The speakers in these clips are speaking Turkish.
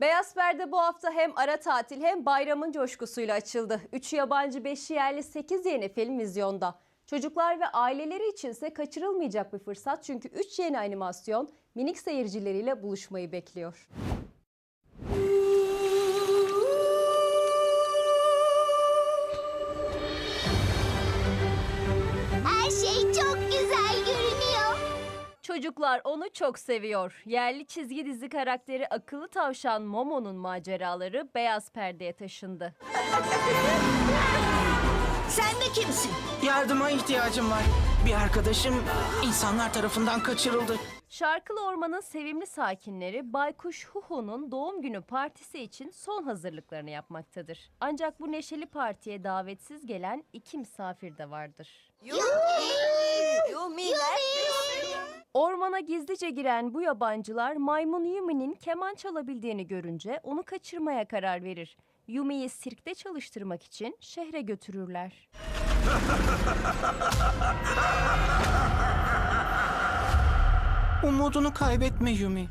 Beyaz Perde bu hafta hem ara tatil hem bayramın coşkusuyla açıldı. 3 yabancı 5 yerli 8 yeni film vizyonda. Çocuklar ve aileleri içinse kaçırılmayacak bir fırsat çünkü 3 yeni animasyon minik seyircileriyle buluşmayı bekliyor. Her şey. Çocuklar onu çok seviyor. Yerli çizgi dizi karakteri akıllı tavşan Momo'nun maceraları beyaz perdeye taşındı. Sen de kimsin? Yardıma ihtiyacım var. Bir arkadaşım insanlar tarafından kaçırıldı. Şarkılı Orman'ın sevimli sakinleri Baykuş Huhu'nun doğum günü partisi için son hazırlıklarını yapmaktadır. Ancak bu neşeli partiye davetsiz gelen iki misafir de vardır. Yumiler. Ormana gizlice giren bu yabancılar maymun Yumi'nin keman çalabildiğini görünce onu kaçırmaya karar verir. Yumi'yi sirkte çalıştırmak için şehre götürürler. Umudunu kaybetme Yumi.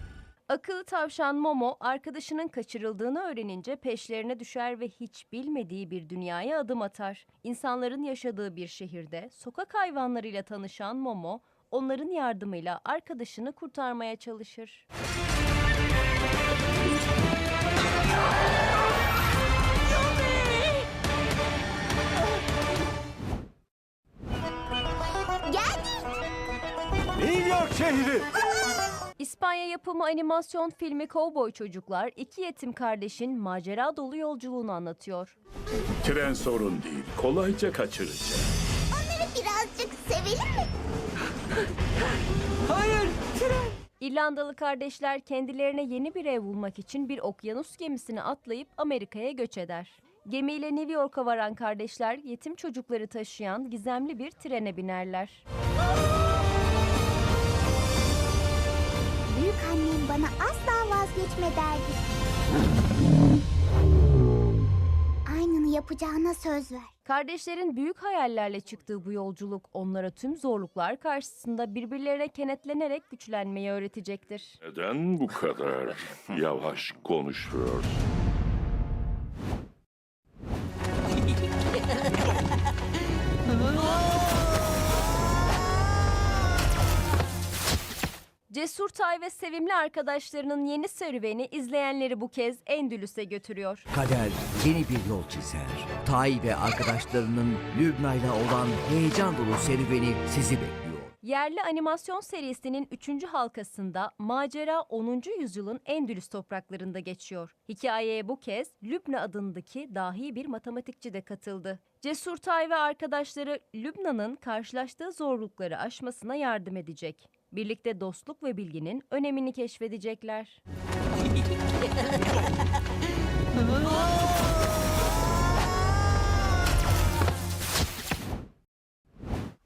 Akıllı tavşan Momo arkadaşının kaçırıldığını öğrenince peşlerine düşer ve hiç bilmediği bir dünyaya adım atar. İnsanların yaşadığı bir şehirde sokak hayvanlarıyla tanışan Momo onların yardımıyla arkadaşını kurtarmaya çalışır. New York şehri. İspanya yapımı animasyon filmi Cowboy Çocuklar iki yetim kardeşin macera dolu yolculuğunu anlatıyor. Tren sorun değil. Kolayca kaçıracak. Onları birazcık sevelim mi? İrlandalı kardeşler kendilerine yeni bir ev bulmak için bir okyanus gemisine atlayıp Amerika'ya göç eder. Gemiyle New York'a varan kardeşler yetim çocukları taşıyan gizemli bir trene binerler. Büyük annem bana asla vazgeçme derdi. Aynını yapacağına söz ver. Kardeşlerin büyük hayallerle çıktığı bu yolculuk onlara tüm zorluklar karşısında birbirlerine kenetlenerek güçlenmeyi öğretecektir. Neden bu kadar yavaş konuşuyorsun? Cesur Tay ve sevimli arkadaşlarının yeni serüveni izleyenleri bu kez Endülüs'e götürüyor. Kader yeni bir yol çizer. Tay ve arkadaşlarının Lübna'yla olan heyecan dolu serüveni sizi bekliyor. Yerli animasyon serisinin 3. halkasında macera 10. yüzyılın Endülüs topraklarında geçiyor. Hikayeye bu kez Lübna adındaki dahi bir matematikçi de katıldı. Cesur Tay ve arkadaşları Lübna'nın karşılaştığı zorlukları aşmasına yardım edecek. Birlikte dostluk ve bilginin önemini keşfedecekler.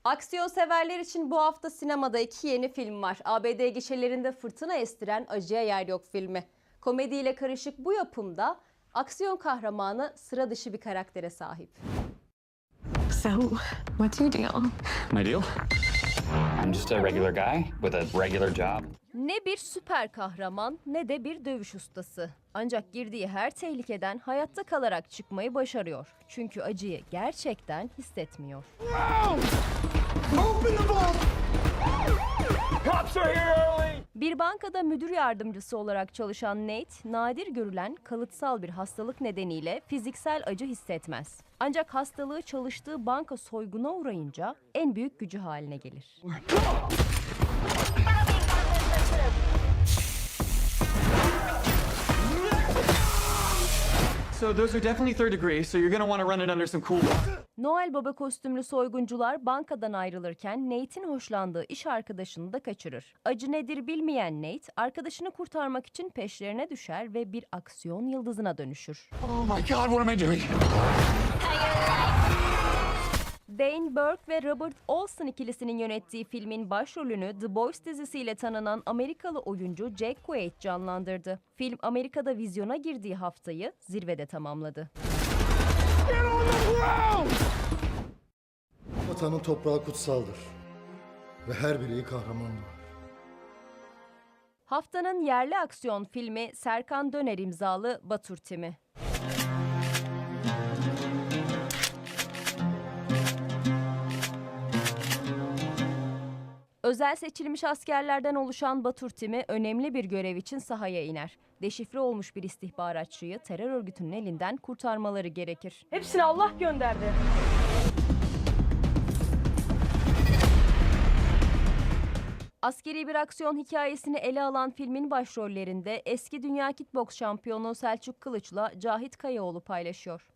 Aksiyon severler için bu hafta sinemada iki yeni film var. ABD gişelerinde fırtına estiren Acıya Yer Yok filmi. Komediyle karışık bu yapımda aksiyon kahramanı sıra dışı bir karaktere sahip. So, what's your deal? My deal? I'm just a regular guy with a regular job. Ne bir süper kahraman ne de bir dövüş ustası. Ancak girdiği her tehlikeden hayatta kalarak çıkmayı başarıyor. Çünkü acıyı gerçekten hissetmiyor. Bir bankada müdür yardımcısı olarak çalışan Nate, nadir görülen kalıtsal bir hastalık nedeniyle fiziksel acı hissetmez. Ancak hastalığı çalıştığı banka soyguna uğrayınca en büyük gücü haline gelir. So those are definitely third degree, so you're gonna want to run it under some cool water. Noel Baba kostümlü soyguncular bankadan ayrılırken Nate'in hoşlandığı iş arkadaşını da kaçırır. Acı nedir bilmeyen Nate, arkadaşını kurtarmak için peşlerine düşer ve bir aksiyon yıldızına dönüşür. Oh my god, what am I doing? Dane Burke ve Robert Olson ikilisinin yönettiği filmin başrolünü The Boys dizisiyle tanınan Amerikalı oyuncu Jack Quaid canlandırdı. Film Amerika'da vizyona girdiği haftayı zirvede tamamladı. Vatanın toprağı kutsaldır ve her bireyi kahramandır. Haftanın yerli aksiyon filmi Serkan Döner imzalı Batur Timi. Özel seçilmiş askerlerden oluşan Batur Timi önemli bir görev için sahaya iner. Deşifre olmuş bir istihbaratçıyı terör örgütünün elinden kurtarmaları gerekir. Hepsini Allah gönderdi. Askeri bir aksiyon hikayesini ele alan filmin başrollerinde eski dünya kickboks şampiyonu Selçuk Kılıç'la Cahit Kayaoğlu paylaşıyor.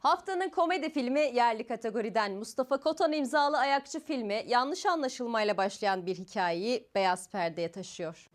Haftanın komedi filmi yerli kategoriden Mustafa Kotan imzalı ayakçı filmi yanlış anlaşılmayla başlayan bir hikayeyi beyaz perdeye taşıyor.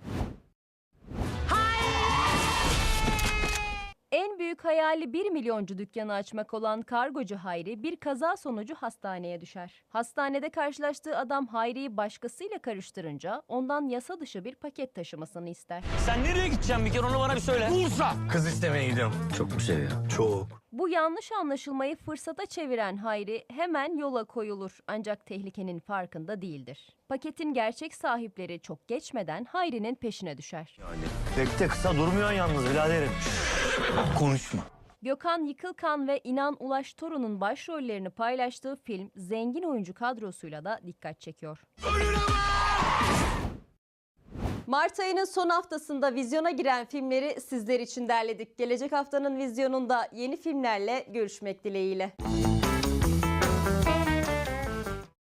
Büyük hayali 1 milyoncu dükkanı açmak olan kargocu Hayri bir kaza sonucu hastaneye düşer. Hastanede karşılaştığı adam Hayri'yi başkasıyla karıştırınca ondan yasa dışı bir paket taşımasını ister. Sen nereye gideceksin bir kere onu bana bir söyle. Bursa. Kız istemeye gidiyorum. Çok mu seviyor? Çok. Bu yanlış anlaşılmayı fırsata çeviren Hayri hemen yola koyulur ancak tehlikenin farkında değildir. Paketin gerçek sahipleri çok geçmeden Hayri'nin peşine düşer. Pek de kısa durmuyorsun yalnız biraderim. Konuşma. Gökhan Yıkılkan ve İnan Ulaş Torun'un başrollerini paylaştığı film zengin oyuncu kadrosuyla da dikkat çekiyor. Mart ayının son haftasında vizyona giren filmleri sizler için derledik. Gelecek haftanın vizyonunda yeni filmlerle görüşmek dileğiyle.